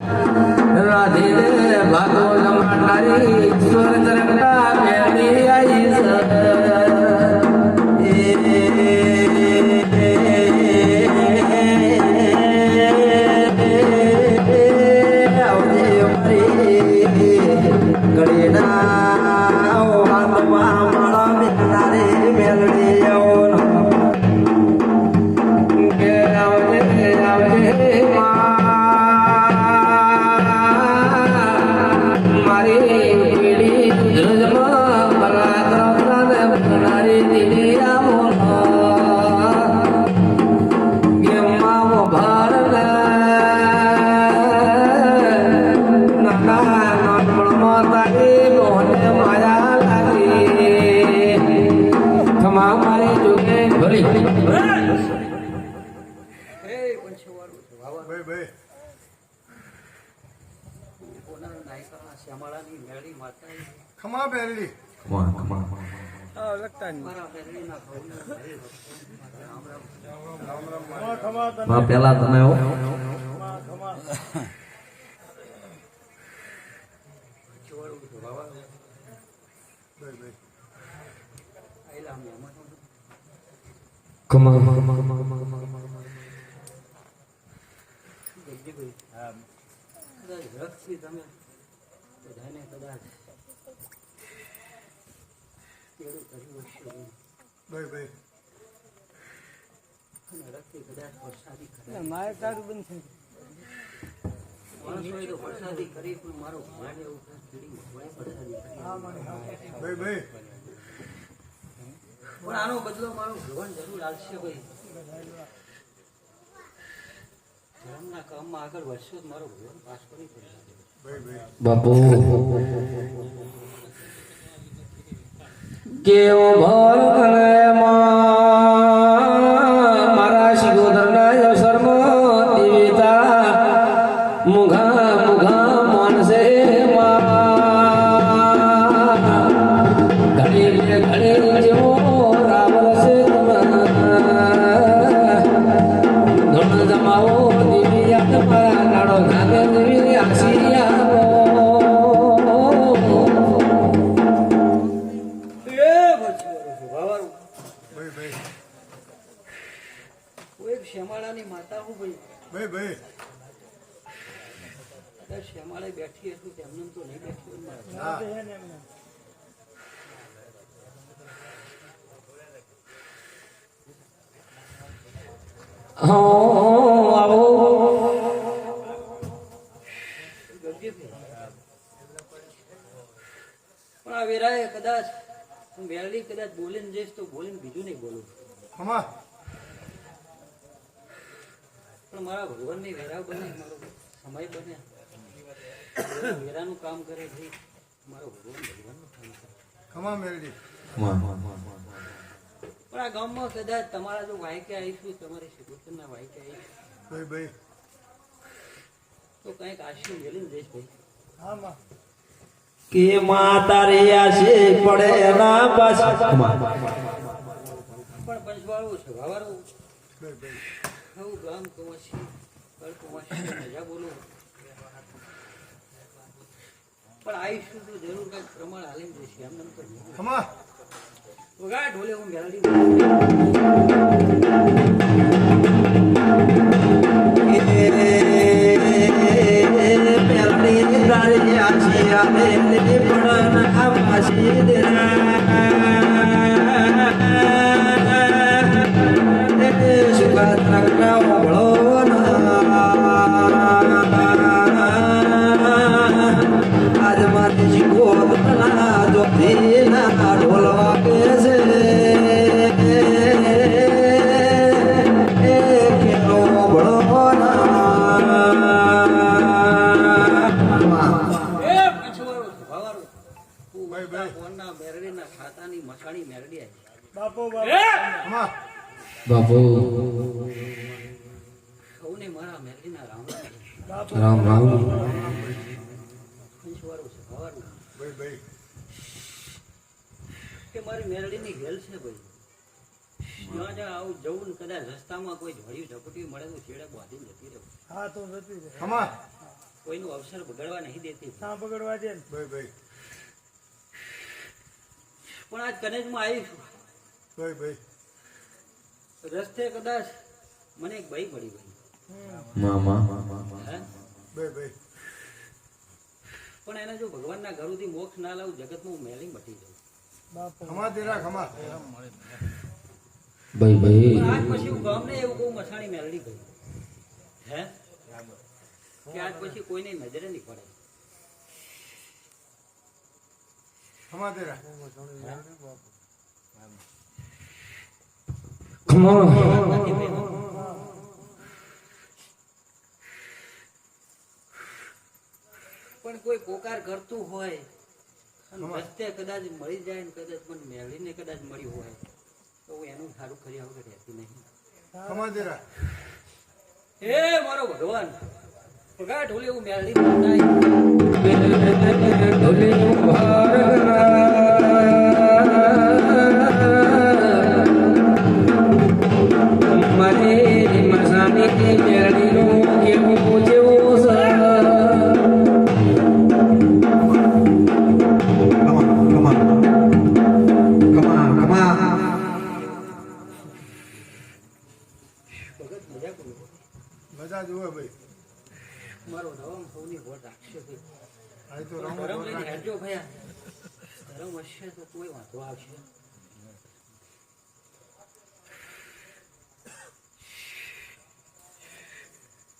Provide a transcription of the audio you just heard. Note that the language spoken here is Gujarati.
રાધે ભાગો જમાનારી ઈશ્વર ખમા પહેરલી ખમા ખમા. તને માં પેલા તમે હો. ખમા ખમા. રથથી તમે. બધાને કદાચ કેળું કર્યું હશે. ભાઈ ભાઈ. અને કદાચ વરસાદી કરે. મારે વરસાદી કરી પણ મારો એવું વરસાદી કરી. પણ આનો બદલો મારું ભગવાન જરૂર આવશે ભાઈ. ધર્મના કામમાં આગળ વધશો તો મારો ભગવાન પાસ કરી પડશે. બાપુ. કેવો ભાવ કરે કદાચ શ્યામાળે બેઠી હતું તેમને તો નહીં બેઠી હા. હા આવો. પણ આ વેરાએ કદાચ હું વેરડી કદાચ બોલીને જઈશ તો બોલીને બીજું નહીં બોલું. ખમા પણ મારા ભગવાનની વેરા બને મારો સમય બને. વેરાનું કામ કરે છે. મારો ભગવાન ભગવાનનું કામ કરે ખમા મેરડી પણ આ ગામમાં કદાચ તમારા જો વાયકે આવીશું તમારી શિકોતરના વાયકે આવીશું. ભાઈ ભાઈ. તો કંઈક આશી મેળીને જઈશ ભાઈ. હા માં. કે માતારી આશી પડે ના બસ પણ પંચવાળું છે ભાઈ હું ગામ કુંવરસી કળ કુંવરસી મજા બોલું. પણ આવીશું તો જરૂર કાંઈક પ્રમાણ હાલી જશે એમને એમ તો નહીં. ખમા. વગાડ ઢોલે હું મેલડી આજ બાપો રામ રામ. રામ રામ. પંચવાળું છે, વાવાળું. ભાઈ ભાઈ. કે મારી મેરડીની ઘેલ છે ભાઈ. જ્યાં જ્યાં આવું જવું કદાચ રસ્તામાં કોઈ ઝોડિયું ઝપટ્યું મળે તો છેડે બાંધીને જતી રહું. હા તો જતી રહે. ખમા. કોઈનું અવસર બગડવા નહીં દેતી. ના બગડવા દે ભાઈ પણ આજ કનેજમાં આવી છું ભાઈ ભાઈ. રસ્તે કદાચ મને એક ભાઈ મળી ભાઈ મામા. ભાઈ ભાઈ. પણ એને જો ભગવાનના થી મોક્ષ ના લાવું જગતમાં હું મેલી મટી જાઉં. ખમા તેરા ખમા ભાઈ ભાઈ. આજ પછી હું ગામને એવું કહું મસાણી મેલડી ગઈ. હે? કે આજ પછી કોઈને નજરે નહીં પડે. ખમા તેરા ખમા on. પણ કોઈ પોકાર કરતું હોય રસ્તે કદાચ મળી જાય ને કદાચ પણ મેળવીને કદાચ મળ્યું હોય તો એનું સારું કરી વગર રહેતી નહીં. હે મારો ભગવાન. પગાર ઢોલે એવું મેળવી તો રામ લઈને હેડજો ભયા. ધર્મ હશે તો કોઈ વાંધો આવશે